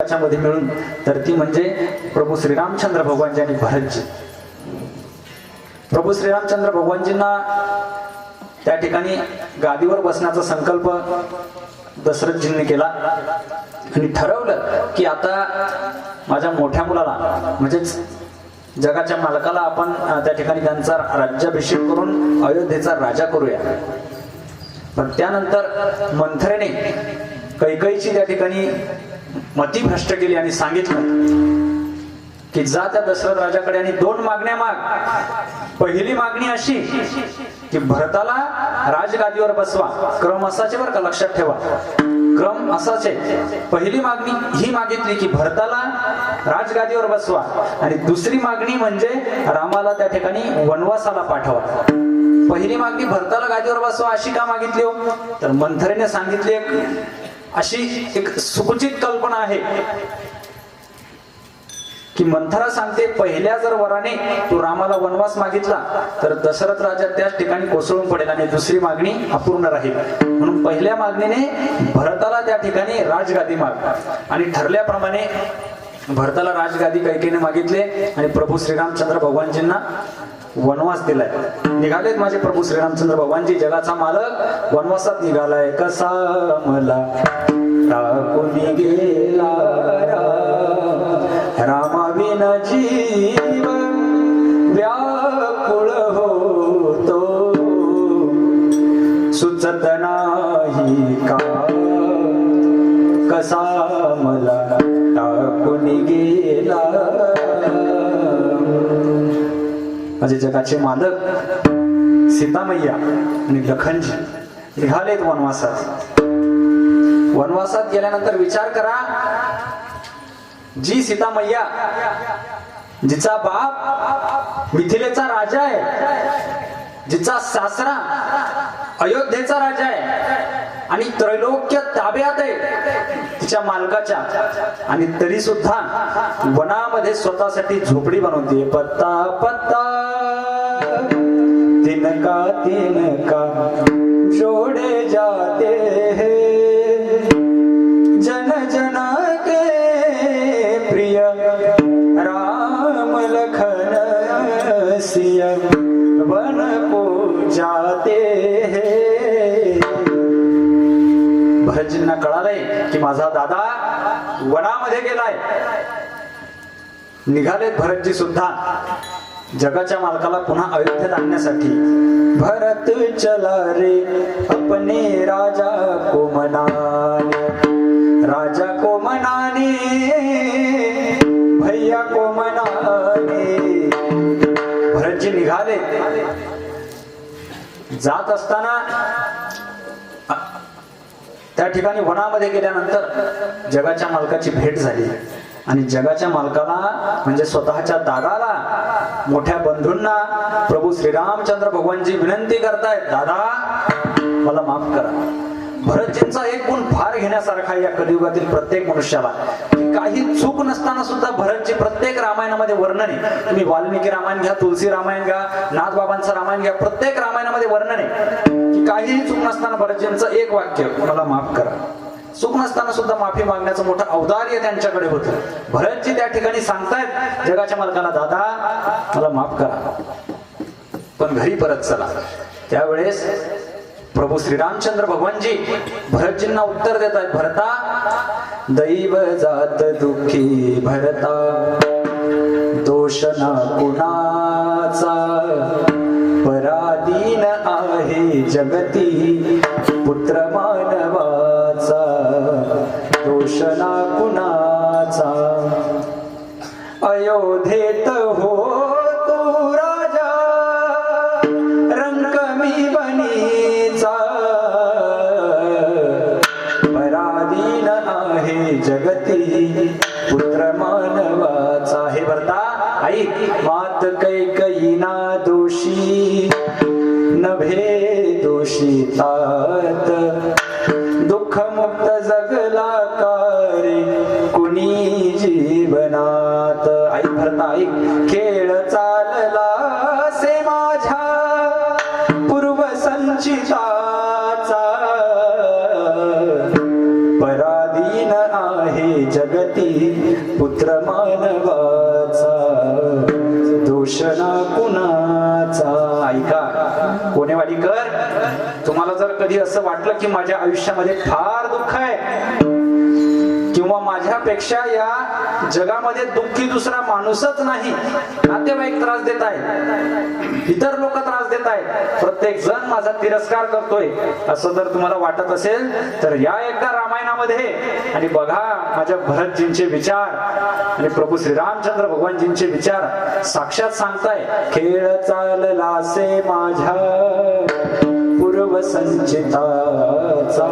मध्ये मिळून तर ती म्हणजे प्रभू श्रीरामचंद्र भगवानजी आणि भरतजी. प्रभू श्रीरामचंद्र भगवानजींना त्या ठिकाणी गादीवर बसण्याचा संकल्प दशरथजींनी केला. आणि ठरवलं की आता माझ्या मोठ्या मुलाला म्हणजेच जगाच्या मालकाला आपण त्या ठिकाणी त्यांचा राज्याभिषेक करून अयोध्येचा राजा करूया. पण त्यानंतर मंथरेने कैकईची त्या ठिकाणी मती भ्रष्ट केली आणि सांगितलं की जा त्या दशरथ राजाकडे आणि दोन मागण्या माग. पहिली मागणी अशी की भरताला राजगादीवर बसवा. क्रम असाचे बरं का लक्षात ठेवा. क्रम असाच. आहे पहिली मागणी ही मागितली की भरताला राजगादीवर बसवा. आणि दुसरी मागणी म्हणजे रामाला त्या ठिकाणी वनवासाला पाठवा. पहिली मागणी भरताला गादीवर बसवा अशी का मागितली हो? तर मंथरेने सांगितली अशी एक सुकुचित कल्पना आहे. की मंथरा सांगते पहिल्या जर वराने तू रामाला वनवास मागितला तर दशरथ राजा त्याच ठिकाणी कोसळून पडेल आणि दुसरी मागणी अपूर्ण राहील. म्हणून पहिल्या मागणीने भरताला त्या ठिकाणी राजगादी माग. आणि ठरल्याप्रमाणे भरताला राजगादी कैकेने मागितले आणि प्रभू श्रीरामचंद्र भगवानजींना वनवास दिलाय. निघालेत माझे प्रभू श्रीरामचंद्र भगवानजी जगाचा मालक वनवासात निघालाय. कसा मला राखून गेला रामाविन जीव व्याकुळ होतो. सुचत नाही का? कसा मला टाकून गेला म्हणजे जगाचे मालक सीतामय्या आणि लखनजी निघालेत वनवासात. वनवासात गेल्यानंतर विचार करा जी सीतामय्या जिचा बाप मिथिलेचा राजा आहे जिचा सासरा अयोध्येचा राजा आहे आणि त्रैलोक्य ताब्यात आहे तिच्या मालकाच्या. आणि तरी सुद्धा वनामध्ये स्वतःसाठी झोपडी बनवते पत्ता पत्ता. तिनका तिनका जोडे जाते जन जन भरतजींना कळालंय की माझा दादा वनामध्ये गेलाय. निघालेत भरतजी सुद्धा. जगाच्या मालकाला पुन्हा अयोध्येत आणण्यासाठी. भरत चला रे अपने राजा को मनाने. राजा को मनाने भैया को मनाने. भरतजी निघाले जात असताना त्या ठिकाणी वनामध्ये गेल्यानंतर जगाच्या मालकाची भेट झाली. आणि जगाच्या मालकाला म्हणजे स्वतःच्या दादाला मोठ्या बंधूंना प्रभू श्रीरामचंद्र भगवानजी विनंती करतायत दादा मला माफ करा. भरतजींचा एक गुण फार घेण्यासारखा या कलियुगातील प्रत्येक मनुष्याला. काही चूक नसताना सुद्धा भरतजी प्रत्येक रामायणामध्ये वर्णन आहे. तुम्ही वाल्मिकी रामायण घ्या तुलसी रामायण घ्या नाथबाबांचं रामायण घ्या प्रत्येक रामायणामध्ये वर्णन आहे. की काहीही चूक नसताना भरतजींचं एक वाक्य मला माफ करा. चूक नसताना सुद्धा माफी मागण्याचं मोठं औदार्य त्यांच्याकडे होतं. भरतजी त्या ठिकाणी सांगतायत जगाच्या मालकाला दादा मला माफ करा. पण घरी परत चला. त्यावेळेस प्रभू श्रीरामचंद्र भगवानजी भरतजींना उत्तर देतात भरता दैव जात दुःखी भरता. दोष ना कुणाचा पराधीन आहे जगती पुत्र मानवाचा. दोष ना कुणाचा अयोध्येत हो तू राजा. रंगमी बनीचा. पराधीन आहे जगती पुत्र मानवाचा. हे भरता. आई मात कैकईना दोषी नभे दोषी तात। दुःख मुक्त जगला कारे कुणी जीवनात आई भरता आई खेळ चालला से माझ्या पूर्व संचिताचा। पराधीन आहे जगती पुत्र मानवाचा. दोषणा कुणाचा ऐका कोणेवाडीकर तुम्हाला जर कधी असं वाटलं की माझ्या आयुष्यामध्ये फार दुःख आहे किंवा माझ्यापेक्षा या जगामध्ये दुःखी दुसरा माणूसच नाही नातेवाईक त्रास देत आहेत इतर लोक त्रास देत आहेत प्रत्येक जण माझा तिरस्कार करतोय असं जर तुम्हाला वाटत असेल तर या एकदा रामायणामध्ये आणि बघा माझ्या भरतजींचे विचार आणि प्रभू श्रीरामचंद्र भगवानजींचे विचार साक्षात सांगताय खेळ चाललासे माझ्या पूर्व संचिताचा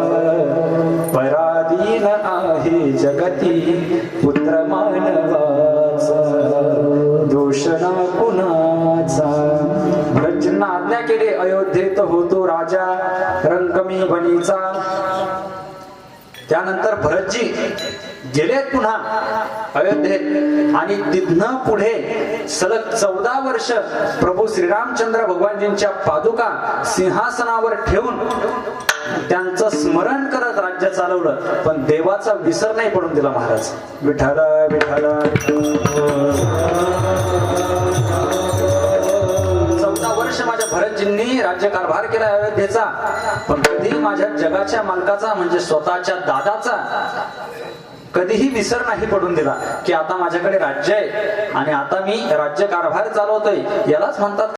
पराधीन आहे जगती पुत्र मानवाचा दोष कुणाचा? ब्रजना आज्ञा केली अयोध्येत होतो राजा रंगमी बनीचा. त्यानंतर भरतजी गेले पुन्हा अयोध्येत आणि तिथनं पुढे सलग चौदा वर्ष प्रभू श्रीरामचंद्र भगवानजींच्या पादुका सिंहासनावर ठेवून त्यांचं स्मरण करत राज्य चालवलं पण देवाचा विसर नाही पडून दिला महाराज. विठाला विठाला चौदा वर्ष माझ्या भरतजींनी राज्यकारभार केला अयोध्येचा पण कधी माझ्या जगाच्या मालकाचा म्हणजे स्वतःच्या दादाचा कधीही विसर नाही पडून दिला की आता माझ्याकडे राज्य आहे आणि आता मी राज्यकारभार चालवतोय यालाच म्हणतात